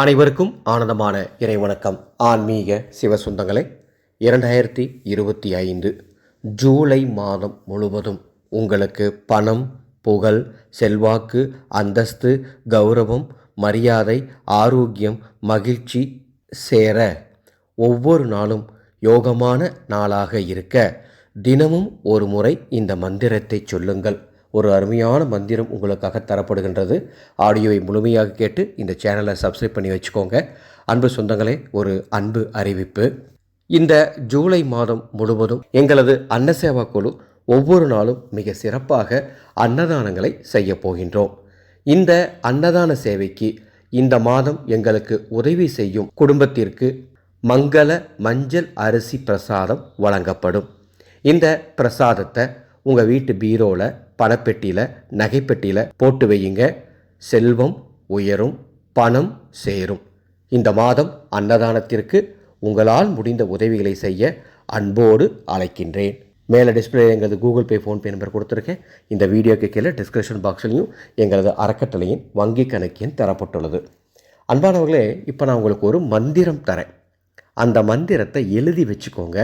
அனைவருக்கும் ஆனந்தமான இறைவணக்கம். ஆன்மீக சிவசுந்தங்களே இரண்டாயிரத்தி இருபத்தி ஐந்து ஜூலை மாதம் முழுவதும் உங்களுக்கு பணம் புகழ் செல்வாக்கு அந்தஸ்து கௌரவம் மரியாதை ஆரோக்கியம் மகிழ்ச்சி சேர ஒவ்வொரு நாளும் யோகமான நாளாக இருக்க தினமும் ஒரு முறை இந்த மந்திரத்தை சொல்லுங்கள். ஒரு அருமையான மந்திரம் உங்களுக்காக தரப்படுகின்றது. ஆடியோவை முழுமையாக கேட்டு இந்த சேனலை சப்ஸ்கிரைப் பண்ணி வச்சுக்கோங்க. அன்பு சொந்தங்களே ஒரு அன்பு அறிவிப்பு. இந்த ஜூலை மாதம் முழுவதும் எங்களது அன்னசேவா குழு ஒவ்வொரு நாளும் மிக சிறப்பாக அன்னதானங்களை செய்ய போகின்றோம். இந்த அன்னதான சேவைக்கு இந்த மாதம் எங்களுக்கு உதவி செய்யும் குடும்பத்திற்கு மங்கள மஞ்சள் அரிசி பிரசாதம் வழங்கப்படும். இந்த பிரசாதத்தை உங்கள் வீட்டு பீரோவில் பணப்பெட்டியில் நகைப்பெட்டியில் போட்டு வையுங்க. செல்வம் உயரும் பணம் சேரும். இந்த மாதம் அன்னதானத்திற்கு உங்களால் முடிந்த உதவிகளை செய்ய அன்போடு அழைக்கின்றேன். மேலே டிஸ்பிளே எங்களது கூகுள் பே ஃபோன்பே நம்பர் கொடுத்துருக்கேன். இந்த வீடியோக்கு கீழே டிஸ்கிரிப்ஷன் பாக்ஸ்லையும் எங்களது அறக்கட்டளையின் வங்கி கணக்கின் தரப்பட்டுள்ளது. அன்பானவர்களே இப்போ நான் உங்களுக்கு ஒரு மந்திரம் தரேன். அந்த மந்திரத்தை எழுதி வச்சுக்கோங்க.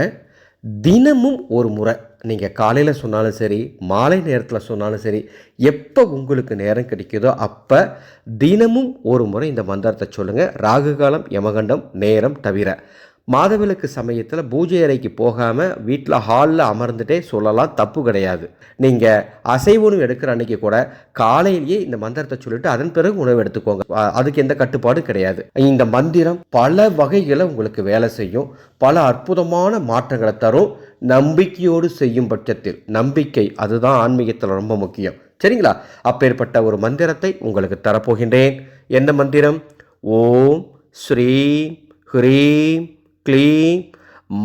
தினமும் ஒரு முறை நீங்கள் காலையில் சொன்னாலும் சரி மாலை நேரத்தில் சொன்னாலும் சரி எப்போ உங்களுக்கு நேரம் கிடைக்குதோ அப்போ தினமும் ஒரு முறை இந்த மந்திரத்தை சொல்லுங்கள் ராகு காலம் யமகண்டம் நேரம் தவிர. மாதவிலக்கு சமயத்தில் பூஜை அறைக்கு போகாமல் வீட்டில் ஹாலில் அமர்ந்துட்டே சொல்லலாம் தப்பு கிடையாது. நீங்கள் அசைவ உணவு எடுக்கிற அன்னைக்கு கூட காலையிலேயே இந்த மந்திரத்தை சொல்லிட்டு அதன் பிறகு உணவு எடுத்துக்கோங்க. அதுக்கு எந்த கட்டுப்பாடும் கிடையாது. இந்த மந்திரம் பல வகைகளை உங்களுக்கு வேலை செய்யும். பல அற்புதமான மாற்றங்களை தரும். நம்பிக்கையோடு செய்யும் பட்சத்தில். நம்பிக்கை அதுதான் ஆன்மீகத்தில் ரொம்ப முக்கியம். சரிங்களா? அப்பேற்பட்ட ஒரு மந்திரத்தை உங்களுக்கு தரப்போகின்றேன். எந்த மந்திரம்? ஓம் ஸ்ரீ ஹ்ரீம் க்ளீம்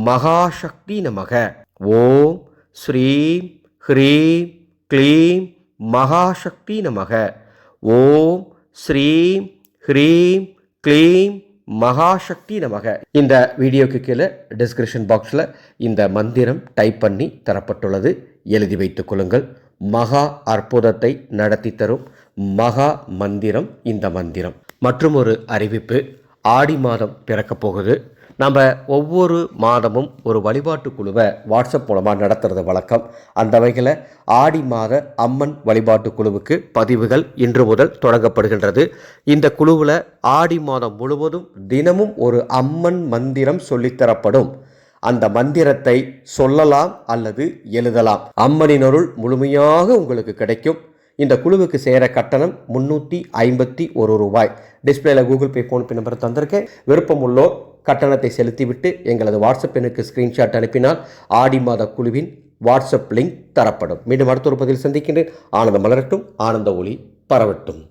மகாசக்தி நமக. ஓம் ஸ்ரீம் ஹ்ரீம் க்ளீம் மகாசக்தி நமக. ஓம் ஸ்ரீம் ஹ்ரீம் க்ளீம் மகாசக்தி நமக. இந்த வீடியோக்கு கீழே டிஸ்கிரிப்ஷன் பாக்ஸில் இந்த மந்திரம் டைப் பண்ணி தரப்பட்டுள்ளது. எழுதி வைத்துக் கொள்ளுங்கள். மகா அற்புதத்தை நடத்தி தரும் மகா மந்திரம் இந்த மந்திரம். மற்றும் ஒரு அறிவிப்பு ஆடி மாதம் பிறக்கப் போகுது. நம்ம ஒவ்வொரு மாதமும் ஒரு வழிபாட்டு குழுவை வாட்ஸ்அப் மூலமாக நடத்துறது வழக்கம். அந்த வகையில் ஆடி மாத அம்மன் வழிபாட்டு குழுவுக்கு பதிவுகள் இன்று முதல் தொடங்கப்படுகின்றது. இந்த குழுவில் ஆடி மாதம் முழுவதும் தினமும் ஒரு அம்மன் மந்திரம் சொல்லித்தரப்படும். அந்த மந்திரத்தை சொல்லலாம் அல்லது எழுதலாம். அம்மனின் அருள் முழுமையாக உங்களுக்கு கிடைக்கும். இந்த குழுவுக்கு சேர கட்டணம் முன்னூற்றி ஐம்பத்தி ஒரு ரூபாய். டிஸ்பிளேல கூகுள் பே ஃபோன்பே நம்பர் தந்திருக்கேன். விருப்பம் உள்ளோர் கட்டணத்தை செலுத்திவிட்டு எங்களது வாட்ஸ்அப் எண்ணுக்கு ஸ்கிரீன்ஷாட் அனுப்பினால் ஆடி மாத குழுவின் வாட்ஸ்அப் லிங்க் தரப்படும். மீண்டும் அடுத்த ஒரு பதில் சந்திக்கின்றேன். ஆனந்தம் மலரட்டும் ஆனந்த ஒளி பரவட்டும்.